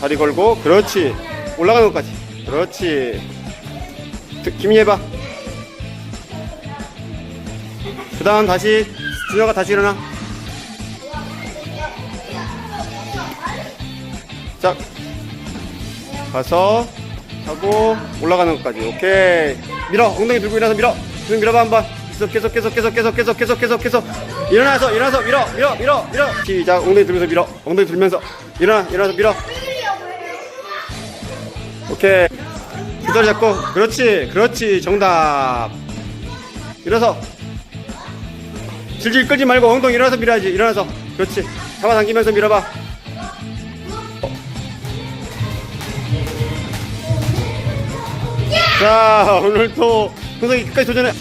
다리 걸고 그렇지. 올라가는 것까지. 그렇지. 드- 김이 해봐. 그 다음 다시 준혁아 다시 일어나. 자 가서 하고 올라가는 것까지. 오케이. 밀어. 엉덩이 들고 일어나서 밀어. 계속 밀어봐 한번. 계속 계속 계속 계속 계속 계속 계속 계속 계속. 일어나서 일어나서 밀어 밀어 밀어 밀어. 시작. 엉덩이 들면서 밀어. 엉덩이 들면서. 일어나 일어나서 밀어 오케이. 두 다리 잡고. 그렇지 그렇지 정답. 일어서. 질질 끌지 말고 엉덩이 일어나서 밀어야지. 일어나서. 그렇지. 잡아당기면서 밀어봐. 자 오늘도 흥석이 끝까지 도전해.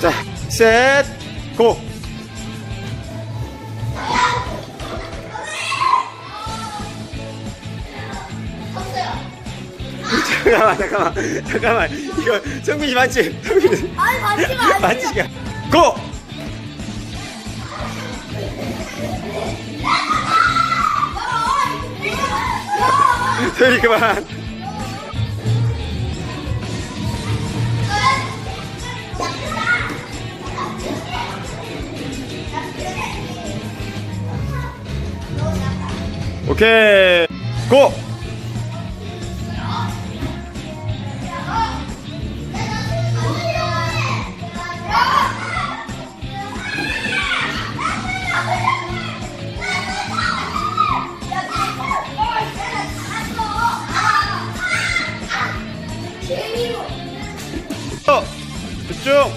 자 셋 고 잠깐만 잠깐만 잠깐만 이거 성민이 맞지? 성민이 아니 맞지마 안 맞지? 고! 소리 그만 오케이 고! 집중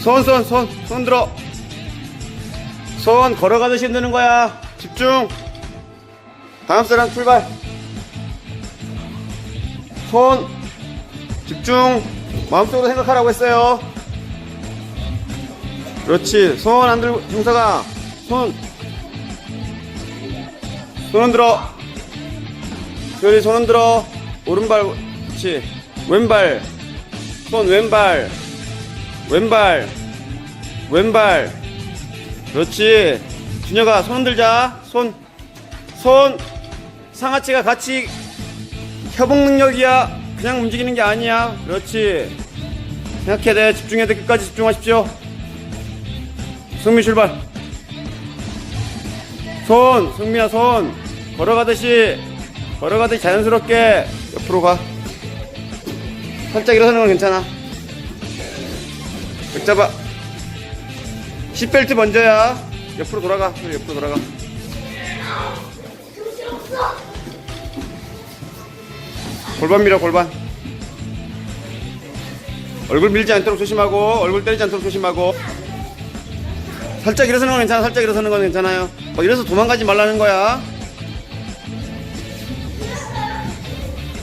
손 손 손 손 들어. 손 걸어가듯이 흔드는 거야. 집중. 다음 사람 출발. 손. 집중. 마음속으로 생각하라고 했어요. 그렇지. 손 안 들고 형사가. 손. 손 들어. 수현이 손 흔들어. 오른발 그렇지. 왼발 손 왼발 왼발 왼발. 그렇지. 준혁아 손 흔들자. 손 손. 상하체가 같이 협응 능력이야. 그냥 움직이는 게 아니야. 그렇지. 생각해야 돼. 집중해야 돼. 끝까지 집중하십시오. 승민 출발. 손 승민아 손. 걸어가듯이 걸어가듯이 자연스럽게 옆으로 가 살짝 일어서는 건 괜찮아. 백 잡아. 시벨트 먼저야. 옆으로 돌아가. 옆으로 돌아가. 골반 밀어 골반. 얼굴 밀지 않도록 조심하고 얼굴 때리지 않도록 조심하고. 살짝 일어서는 건 괜찮아. 살짝 일어서는 건 괜찮아요. 뭐 이래서 도망가지 말라는 거야.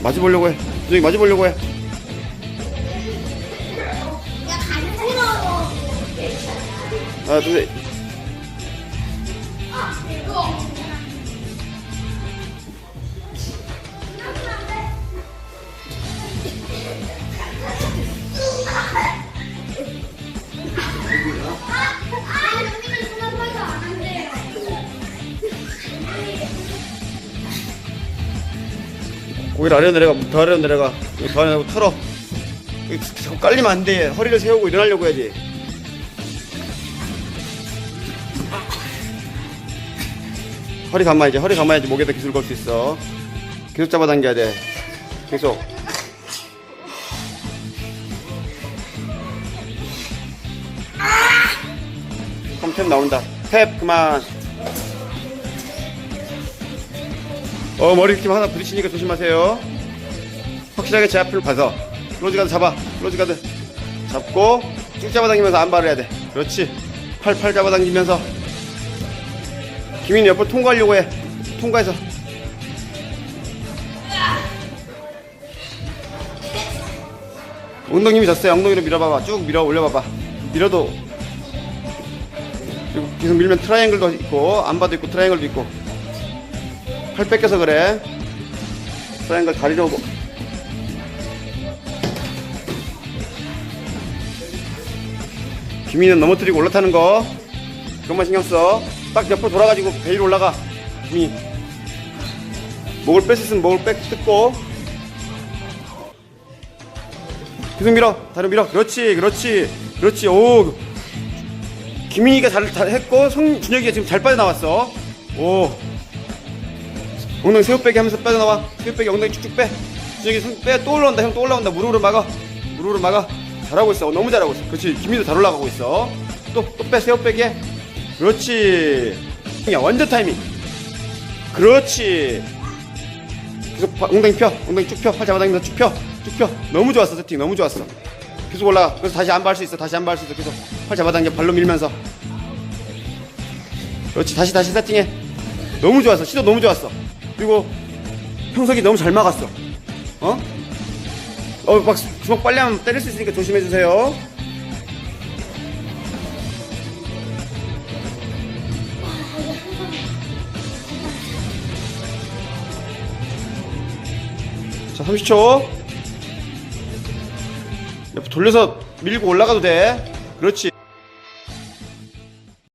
마주 보려고 해. 저기 마주 보려고 해 하나 둘 셋. 아 여기는 생각해서 안 한대요 고기를 아래로 내려가 더 아래로 내려가. 더 아래로 털어. 여기 자꾸 깔리면 안돼. 허리를 세우고 일어나려고 해야지 허리 감아야지 허리 감아야지 목에다 기술 걸 수 있어. 계속 잡아당겨야 돼. 계속. 그럼 탭 나온다. 탭 그만. 어 머리 이렇게 하나 부딪히니까 조심하세요. 확실하게 제 앞을 봐서. 클로즈 가드 잡아. 클로즈 가드. 잡고 쭉 잡아당기면서 안발을 해야 돼. 그렇지. 팔팔 잡아당기면서 김인이 옆으로 통과하려고 해 통과해서 엉덩이 졌어요 엉덩이로 밀어봐봐 쭉 밀어 올려봐봐 밀어도 그리고 계속 밀면 트라이앵글도 있고 안바도 있고 트라이앵글도 있고 팔 뺏겨서 그래. 트라이앵글 다리로. 김이는 넘어뜨리고 올라타는 거. 그것만 신경 써. 딱 옆으로 돌아가지고 배 위로 올라가. 김이. 목을 뺄 수 있으면 목을 빼, 뜯고. 계속 밀어. 다리 밀어. 그렇지, 그렇지, 그렇지. 오. 김민이가 잘, 잘 했고, 성준혁이가 지금 잘 빠져나왔어. 오. 엉덩이 새우 빼기 하면서 빠져나와. 새우 빼기 엉덩이 쭉쭉 빼. 준혁이 손 빼. 또 올라온다. 형 또 올라온다. 무릎으로 막아. 무릎으로 막아. 잘하고 있어. 너무 잘하고 있어. 그렇지. 김민이도 잘 올라가고 있어. 또, 또 빼. 새우 빼기 해. 그렇지. 야, 완전 타이밍. 그렇지. 계속 바- 엉덩이 펴. 엉덩이 쭉 펴. 팔 잡아당기면서 쭉 펴. 쭉 펴. 너무 좋았어. 세팅. 너무 좋았어. 계속 올라가. 그래서 다시 안발 수 있어. 다시 안발 수 있어. 계속 팔 잡아당겨. 발로 밀면서. 그렇지. 다시 다시 세팅해. 너무 좋았어. 시도 너무 좋았어. 그리고 형석이 너무 잘 막았어. 어? 어, 막 주먹 빨리 하면 때릴 수 있으니까 조심해 주세요. 자, 30초. 옆 돌려서 밀고 올라가도 돼. 그렇지.